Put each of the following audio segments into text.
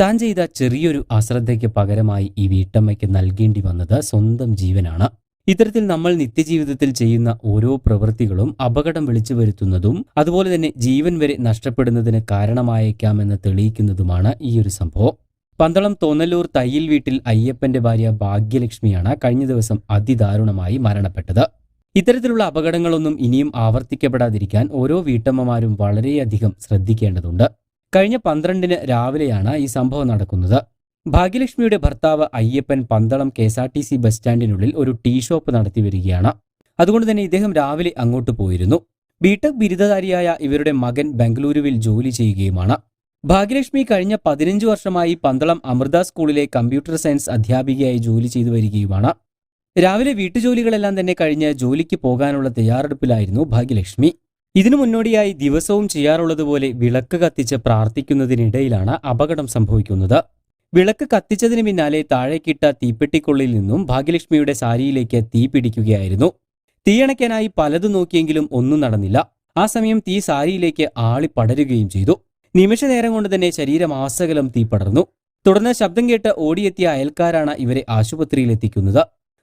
താൻ ചെയ്ത ചെറിയൊരു അശ്രദ്ധയ്ക്ക് പകരമായി ഈ വീട്ടമ്മയ്ക്ക് നൽകേണ്ടി വന്നത് സ്വന്തം ജീവനാണ്. ഇത്തരത്തിൽ നമ്മൾ നിത്യജീവിതത്തിൽ ചെയ്യുന്ന ഓരോ പ്രവൃത്തികളും അപകടം വിളിച്ചു വരുത്തുന്നതും അതുപോലെ തന്നെ ജീവൻ വരെ നഷ്ടപ്പെടുന്നതിന് കാരണമായേക്കാമെന്ന് തെളിയിക്കുന്നതുമാണ് ഈ ഒരു സംഭവം. പന്തളം തോന്നലൂർ തയ്യിൽ വീട്ടിൽ അയ്യപ്പന്റെ ഭാര്യ ഭാഗ്യലക്ഷ്മിയാണ് കഴിഞ്ഞ ദിവസം അതിദാരുണമായി മരണപ്പെട്ടത്. ഇത്തരത്തിലുള്ള അപകടങ്ങളൊന്നും ഇനിയും ആവർത്തിക്കപ്പെടാതിരിക്കാൻ ഓരോ വീട്ടമ്മമാരും വളരെയധികം ശ്രദ്ധിക്കേണ്ടതുണ്ട്. കഴിഞ്ഞ പന്ത്രണ്ടിന് രാവിലെയാണ് ഈ സംഭവം നടക്കുന്നത്. ഭാഗ്യലക്ഷ്മിയുടെ ഭർത്താവ് Ayyappan Pandalam K S R T C bus സ്റ്റാൻഡിനുള്ളിൽ ഒരു ടീ ഷോപ്പ് നടത്തി വരികയാണ്. അതുകൊണ്ട് തന്നെ ഇദ്ദേഹം രാവിലെ അങ്ങോട്ട് പോയിരുന്നു. ബിടെക് ബിരുദധാരിയായ ഇവരുടെ മകൻ ബംഗളൂരുവിൽ ജോലി ചെയ്യുകയുമാണ്. ഭാഗ്യലക്ഷ്മി കഴിഞ്ഞ പതിനഞ്ച് വർഷമായി പന്തളം അമൃത സ്കൂളിലെ കമ്പ്യൂട്ടർ സയൻസ് അധ്യാപികയായി ജോലി ചെയ്തു വരികയുമാണ്. രാവിലെ വീട്ടുജോലികളെല്ലാം തന്നെ കഴിഞ്ഞ് ജോലിക്ക് പോകാനുള്ള തയ്യാറെടുപ്പിലായിരുന്നു ഭാഗ്യലക്ഷ്മി. ഇതിനു മുന്നോടിയായി ദിവസവും ചെയ്യാറുള്ളതുപോലെ വിളക്ക് കത്തിച്ച് പ്രാർത്ഥിക്കുന്നതിനിടയിലാണ് അപകടം സംഭവിക്കുന്നത്. വിളക്ക് കത്തിച്ചതിന് പിന്നാലെ താഴേക്കിട്ട തീപ്പെട്ടിക്കുള്ളിൽ നിന്നും ഭാഗ്യലക്ഷ്മിയുടെ സാരിയിലേക്ക് തീ പിടിക്കുകയായിരുന്നു. തീയണയ്ക്കാനായി പലതും നോക്കിയെങ്കിലും ഒന്നും നടന്നില്ല. ആ സമയം തീ സാരിയിലേക്ക് ആളി പടരുകയും ചെയ്തു. നിമിഷനേരം കൊണ്ട് തന്നെ ശരീരം ആസകലം തീ പടർന്നു. തുടർന്ന് ശബ്ദം കേട്ട് ഓടിയെത്തിയ അയൽക്കാരാണ് ഇവരെ ആശുപത്രിയിൽ എത്തിക്കുന്നത്.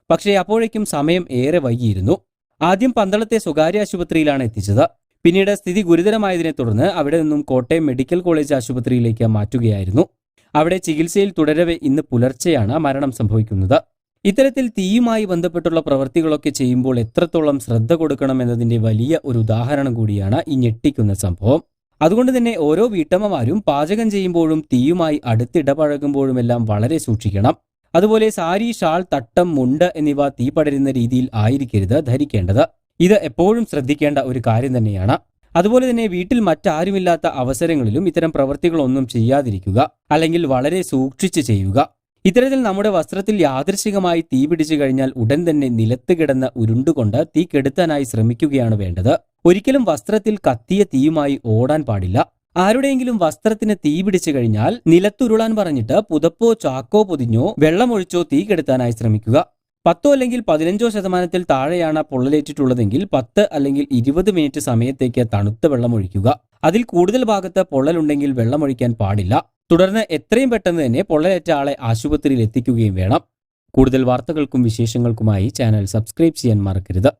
പക്ഷേ അപ്പോഴേക്കും സമയം ഏറെ വൈകിയിരുന്നു. ആദ്യം പന്തളത്തെ സ്വകാര്യ ആശുപത്രിയിലാണ് എത്തിച്ചത്. പിന്നീട് സ്ഥിതി ഗുരുതരമായതിനെ തുടർന്ന് അവിടെ നിന്നും കോട്ടയം മെഡിക്കൽ കോളേജ് ആശുപത്രിയിലേക്ക് മാറ്റുകയായിരുന്നു. അവിടെ ചികിത്സയിൽ തുടരവെ ഇന്ന് പുലർച്ചെയാണ് മരണം സംഭവിക്കുന്നത്. ഇത്തരത്തിൽ തീയുമായി ബന്ധപ്പെട്ടുള്ള പ്രവൃത്തികളൊക്കെ ചെയ്യുമ്പോൾ എത്രത്തോളം ശ്രദ്ധ കൊടുക്കണം എന്നതിന്റെ വലിയ ഒരു ഉദാഹരണം കൂടിയാണ് ഈ ഞെട്ടിക്കുന്ന സംഭവം. അതുകൊണ്ട് തന്നെ ഓരോ വീട്ടമ്മമാരും പാചകം ചെയ്യുമ്പോഴും തീയുമായി അടുത്തിടപഴകുമ്പോഴുമെല്ലാം വളരെ സൂക്ഷിക്കണം. അതുപോലെ സാരി ഷാൾ തട്ടം മുണ്ട് എന്നിവ തീ പടരുന്ന രീതിയിൽ ആയിരിക്കരുത് ധരിക്കേണ്ടത്. ഇത് എപ്പോഴും ശ്രദ്ധിക്കേണ്ട ഒരു കാര്യം തന്നെയാണ്. അതുപോലെ തന്നെ വീട്ടിൽ മറ്റാരുമില്ലാത്ത അവസരങ്ങളിലും ഇത്തരം പ്രവൃത്തികളൊന്നും ചെയ്യാതിരിക്കുക അല്ലെങ്കിൽ വളരെ സൂക്ഷിച്ച് ചെയ്യുക. ഇത്തരത്തിൽ നമ്മുടെ വസ്ത്രത്തിൽ യാദൃശികമായി തീ പിടിച്ചു കഴിഞ്ഞാൽ ഉടൻ തന്നെ നിലത്ത് കിടന്ന് ഉരുണ്ടുകൊണ്ട് തീ കെടുത്താനായി ശ്രമിക്കുകയാണ് വേണ്ടത്. ഒരിക്കലും വസ്ത്രത്തിൽ കത്തിയ തീയുമായി ഓടാൻ പാടില്ല. ആരുടെയെങ്കിലും വസ്ത്രത്തിന് തീ പിടിച്ചു കഴിഞ്ഞാൽ നിലത്തുരുളാൻ പറഞ്ഞിട്ട് പുതപ്പോ ചാക്കോ പൊതിഞ്ഞോ വെള്ളമൊഴിച്ചോ തീ കെടുത്താനായി ശ്രമിക്കുക. പത്തോ അല്ലെങ്കിൽ പതിനഞ്ചോ ശതമാനത്തിൽ താഴെയാണ് പൊള്ളലേറ്റിട്ടുള്ളതെങ്കിൽ പത്ത് അല്ലെങ്കിൽ ഇരുപത് മിനിറ്റ് സമയത്തേക്ക് തണുത്ത വെള്ളം ഒഴിക്കുക. അതിൽ കൂടുതൽ ഭാഗത്ത് പൊള്ളലുണ്ടെങ്കിൽ വെള്ളമൊഴിക്കാൻ പാടില്ല. തുടർന്ന് എത്രയും പെട്ടെന്ന് തന്നെ പൊള്ളലേറ്റ ആളെ ആശുപത്രിയിൽ എത്തിക്കുകയും വേണം. കൂടുതൽ വാർത്തകൾക്കും വിശേഷങ്ങൾക്കുമായി ചാനൽ സബ്സ്ക്രൈബ് ചെയ്യാൻ മറക്കരുത്.